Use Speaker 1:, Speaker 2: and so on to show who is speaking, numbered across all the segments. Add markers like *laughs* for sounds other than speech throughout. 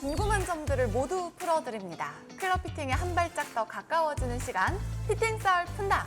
Speaker 1: 궁금한 점들을 모두 풀어드립니다. 클럽 피팅에 한 발짝 더 가까워지는 시간, 피팅 썰 푼다.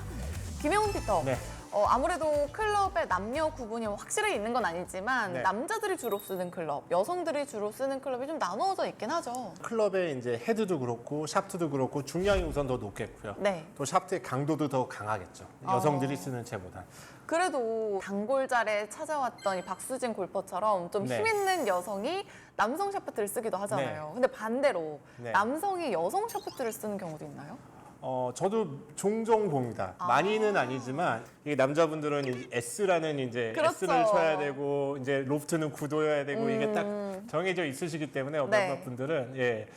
Speaker 1: 김영훈 피터.
Speaker 2: 네.
Speaker 1: 어, 아무래도 클럽에 남녀 구분이 확실히 있는 건 아니지만
Speaker 2: 네.
Speaker 1: 남자들이 주로 쓰는 클럽, 여성들이 주로 쓰는 클럽이 좀 나누어져 있긴 하죠.
Speaker 2: 클럽의 이제 헤드도 그렇고 샤프트도 그렇고 중량이 우선 더 높겠고요.
Speaker 1: 네.
Speaker 2: 또 샤프트의 강도도 더 강하겠죠. 여성들이
Speaker 1: 어.
Speaker 2: 쓰는 채보다.
Speaker 1: 그래도 단골잘에 찾아왔던 이 박수진 골퍼처럼 좀
Speaker 2: 네.
Speaker 1: 힘 있는 여성이 남성 샤프트를 쓰기도 하잖아요. 근데 반대로
Speaker 2: 네.
Speaker 1: 남성이 여성 샤프트를 쓰는 경우도 있나요?
Speaker 2: 어, 저도 종종 봅니다.
Speaker 1: 아.
Speaker 2: 많이는 아니지만 이게 남자분들은 이제 S라는 이제
Speaker 1: 그렇죠.
Speaker 2: S를 쳐야 되고 이제 로프트는 9도여야 되고 이게 딱
Speaker 1: 음.
Speaker 2: 정해져 있으시기 때문에 어떤
Speaker 1: 네.
Speaker 2: 분들은 예.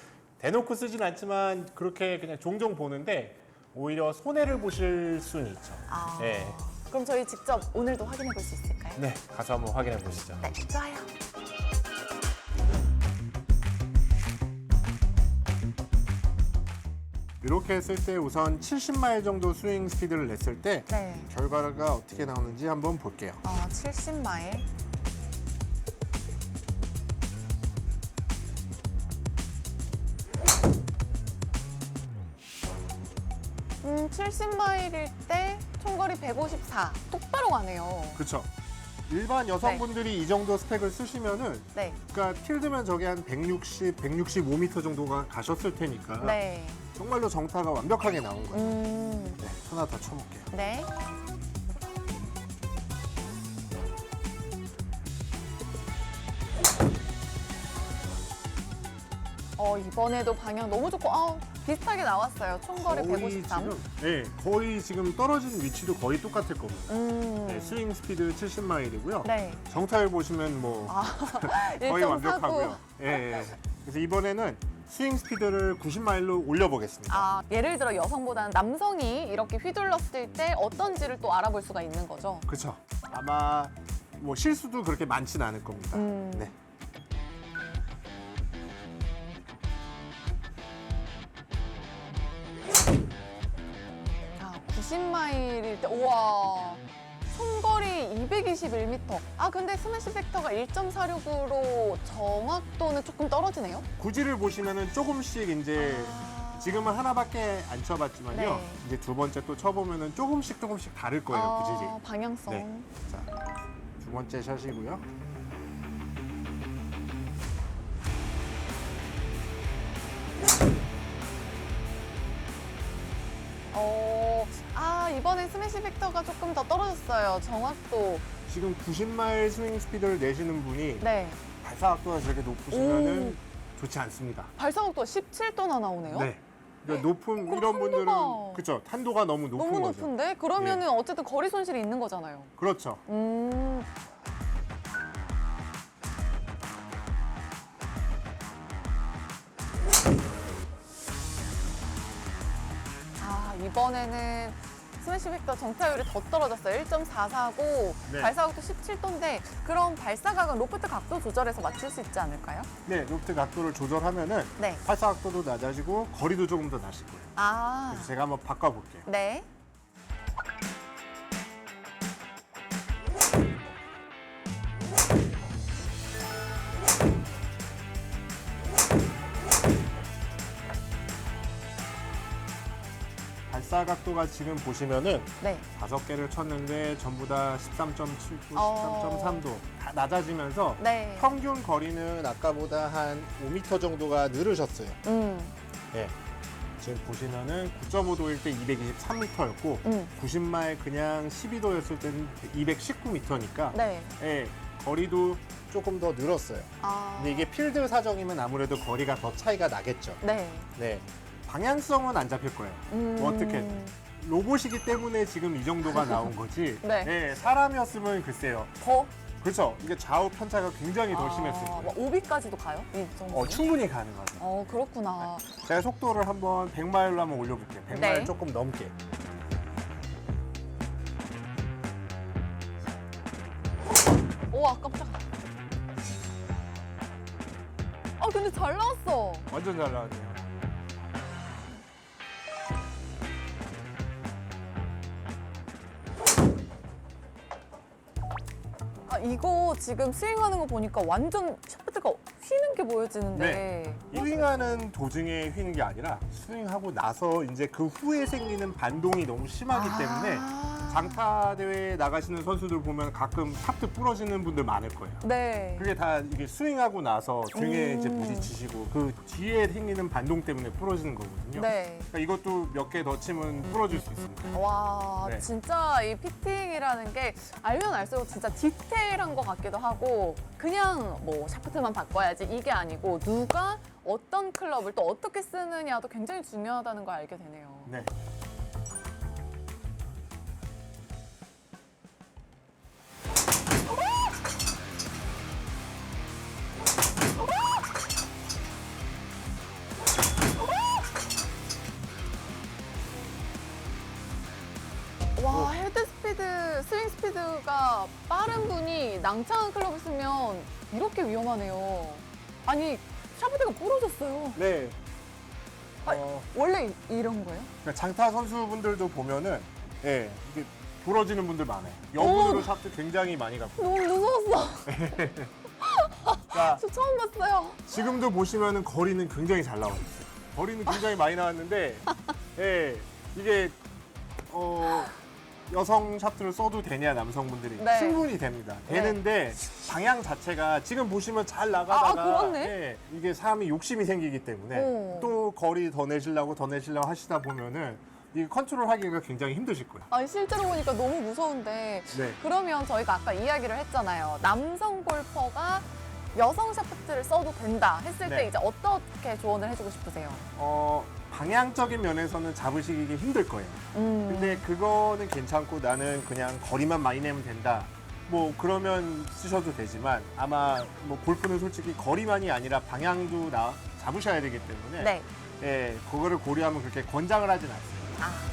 Speaker 2: 대놓고 쓰진 않지만 그렇게 그냥 종종 보는데 오히려 손해를 보실 수는 있죠.
Speaker 1: 아,
Speaker 2: 예.
Speaker 1: 그럼 저희 직접 오늘도 확인해 볼 수 있을까요?
Speaker 2: 네, 가서 한번 확인해 보시죠.
Speaker 1: 네, 좋아요.
Speaker 2: 이렇게 했을 때 우선 70마일 정도 스윙 스피드를 냈을 때
Speaker 1: 네.
Speaker 2: 결과가 어떻게 나오는지 한번 볼게요.
Speaker 1: 어, 70마일. 음, 70마일일 때 총거리 154. 똑바로 가네요.
Speaker 2: 그렇죠. 일반 여성분들이 이 정도 스펙을 쓰시면은
Speaker 1: 네.
Speaker 2: 그러니까 필드면 저게 한 160, 165m 정도가 가셨을 테니까
Speaker 1: 네.
Speaker 2: 정말로 정타가 완벽하게 나온 거예요.
Speaker 1: 음,
Speaker 2: 네, 하나 더 쳐볼게요.
Speaker 1: 네. 어, 이번에도 방향 너무 좋고, 아, 비슷하게 나왔어요. 총거리 153.
Speaker 2: 지금, 네, 거의 지금 떨어진 위치도 거의 똑같을 겁니다.
Speaker 1: 음.
Speaker 2: 네, 스윙 스피드 70마일이고요.
Speaker 1: 네.
Speaker 2: 정타율 보시면 뭐
Speaker 1: 아, *laughs*
Speaker 2: 거의
Speaker 1: 1.49.
Speaker 2: 완벽하고요. 예, 예. 그래서 이번에는 스윙 스피드를 90마일로 올려보겠습니다.
Speaker 1: 아, 예를 들어 여성보다는 남성이 이렇게 휘둘렀을 때 어떤지를 또 알아볼 수가 있는 거죠.
Speaker 2: 그렇죠. 아마 뭐 실수도 그렇게 많진 않을 겁니다.
Speaker 1: 음.
Speaker 2: 네.
Speaker 1: 아, 90마일일 때, 우와. 총거리 221m. 아, 근데 스매시 팩터가 1.46으로 정확도는 조금 떨어지네요.
Speaker 2: 구질을 보시면은 조금씩 이제
Speaker 1: 아.
Speaker 2: 지금은 하나밖에 안 쳐봤지만요.
Speaker 1: 네.
Speaker 2: 이제 두 번째 또 쳐보면은 조금씩 조금씩 다를 거예요,
Speaker 1: 아,
Speaker 2: 구질이.
Speaker 1: 방향성.
Speaker 2: 네. 자, 두 번째 샷이고요.
Speaker 1: 아, 이번엔 스매시 팩터가 조금 더 떨어졌어요. 정확도.
Speaker 2: 지금 90마일 스윙 스피드를 내시는 분이
Speaker 1: 네.
Speaker 2: 발사각도가 저렇게 높으시면은 좋지 않습니다.
Speaker 1: 발사각도가 17도나 나오네요.
Speaker 2: 네. 그러니까 높은
Speaker 1: 그럼
Speaker 2: 이런 분들은
Speaker 1: 탄도가
Speaker 2: 그렇죠. 탄도가 너무 높은
Speaker 1: 너무
Speaker 2: 거죠.
Speaker 1: 높은데? 그러면은 어쨌든 거리 손실이 있는 거잖아요.
Speaker 2: 그렇죠.
Speaker 1: 음. 아, 이번에는 스매시 팩터 정타율이 더 떨어졌어요. 1.44고
Speaker 2: 네.
Speaker 1: 발사각도 17도인데 그럼 발사각은 로프트 각도 조절해서 맞출 수 있지 않을까요?
Speaker 2: 네, 로프트 각도를 조절하면은
Speaker 1: 네.
Speaker 2: 발사각도도 낮아지고 거리도 조금 더 나실 거예요.
Speaker 1: 아,
Speaker 2: 그래서 제가 한번 바꿔볼게요.
Speaker 1: 네.
Speaker 2: 발사 각도가 지금 보시면은
Speaker 1: 네.
Speaker 2: 다섯 개를 쳤는데 전부 다 13.79,
Speaker 1: 어.
Speaker 2: 13.3도 다 낮아지면서
Speaker 1: 네.
Speaker 2: 평균 거리는 아까보다 한 5m 정도가 늘으셨어요.
Speaker 1: 음.
Speaker 2: 네. 지금 보시면은 9.5도일 때 223m였고
Speaker 1: 음.
Speaker 2: 90마일 그냥 12도였을 때는 219m니까
Speaker 1: 네.
Speaker 2: 예, 거리도 조금 더 늘었어요.
Speaker 1: 아.
Speaker 2: 근데 이게 필드 사정이면 아무래도 거리가 더 차이가 나겠죠.
Speaker 1: 네.
Speaker 2: 네. 방향성은 안 잡힐 거예요.
Speaker 1: 음.
Speaker 2: 뭐 어떻게든. 로봇이기 때문에 지금 이 정도가 나온 거지. *laughs*
Speaker 1: 네.
Speaker 2: 예, 사람이었으면 글쎄요.
Speaker 1: 더
Speaker 2: 그렇죠. 이게 좌우 편차가 굉장히 더 심했을
Speaker 1: 아,
Speaker 2: 거예요.
Speaker 1: 뭐 오비까지도 가요? 이 정도?
Speaker 2: 어, 충분히 가능하죠.
Speaker 1: 어, 그렇구나.
Speaker 2: 제가 속도를 한번 100마일로 한번 올려볼게요. 100마일
Speaker 1: 네.
Speaker 2: 조금 넘게.
Speaker 1: 우와, 깜짝. 아, 근데 잘 나왔어.
Speaker 2: 완전 잘 나왔네요.
Speaker 1: 아, 이거 지금 스윙하는 거 보니까 완전 샤프트가 휘는 게 보여지는데.
Speaker 2: 네. 스윙하는 도중에 휘는 게 아니라 스윙하고 나서 이제 그 후에 생기는 반동이 너무 심하기 때문에
Speaker 1: 아.
Speaker 2: 장타 대회 나가시는 선수들 보면 가끔 샤프트 부러지는 분들 많을 거예요.
Speaker 1: 네.
Speaker 2: 그게 다 이게 스윙하고 나서 등에
Speaker 1: 음.
Speaker 2: 이제 부딪히시고 그 뒤에 생기는 반동 때문에 부러지는 거거든요.
Speaker 1: 네.
Speaker 2: 그러니까 이것도 몇 개 더 치면 부러질 수 있습니다.
Speaker 1: 와,
Speaker 2: 네.
Speaker 1: 진짜 이 피팅이라는 게 알면 알수록 진짜 디테일한 것 같기도 하고 그냥 뭐 샤프트만 바꿔야지 이게 아니고 누가 어떤 클럽을 또 어떻게 쓰느냐도 굉장히 중요하다는 걸 알게 되네요.
Speaker 2: 네.
Speaker 1: 빠른 분이 낭창한 클럽을 쓰면 이렇게 위험하네요. 아니, 샤프트가 부러졌어요.
Speaker 2: 네.
Speaker 1: 아니,
Speaker 2: 어,
Speaker 1: 원래 이- 이런 거예요?
Speaker 2: 그러니까 장타 선수분들도 보면은 예, 이게 부러지는 분들 많아요. 여분으로
Speaker 1: 오.
Speaker 2: 샤프트 굉장히 많이 갖고.
Speaker 1: 너무 무서웠어. *laughs*
Speaker 2: 그러니까
Speaker 1: 저 처음 봤어요.
Speaker 2: 지금도 보시면은 거리는 굉장히 잘 나와 있어요. 거리는 굉장히 많이 나왔는데, *laughs* 예, 이게 어, 여성 샤프트를 써도 되냐 남성분들이
Speaker 1: 네.
Speaker 2: 충분히 됩니다. 되는데 방향 자체가 지금 보시면 잘
Speaker 1: 아,
Speaker 2: 나가다가
Speaker 1: 그렇네.
Speaker 2: 예, 이게 사람이 욕심이 생기기 때문에
Speaker 1: 오.
Speaker 2: 또 거리 더 내시려고 더 내시려고 하시다 보면은 이 컨트롤 하기가 굉장히 힘드실 거예요.
Speaker 1: 아니 실제로 보니까 너무 무서운데
Speaker 2: 네.
Speaker 1: 그러면 저희가 아까 이야기를 했잖아요. 남성 골퍼가 여성 샤프트를 써도 된다 했을 때
Speaker 2: 네.
Speaker 1: 이제 어떻게 조언을 해주고 싶으세요?
Speaker 2: 어, 방향적인 면에서는 잡으시기 힘들 거예요.
Speaker 1: 음.
Speaker 2: 근데 그거는 괜찮고 나는 그냥 거리만 많이 내면 된다. 뭐 그러면 쓰셔도 되지만 아마 뭐 골프는 솔직히 거리만이 아니라 방향도 나 잡으셔야 되기 때문에
Speaker 1: 네.
Speaker 2: 예, 그거를 고려하면 그렇게 권장을 하진 않습니다.
Speaker 1: 아,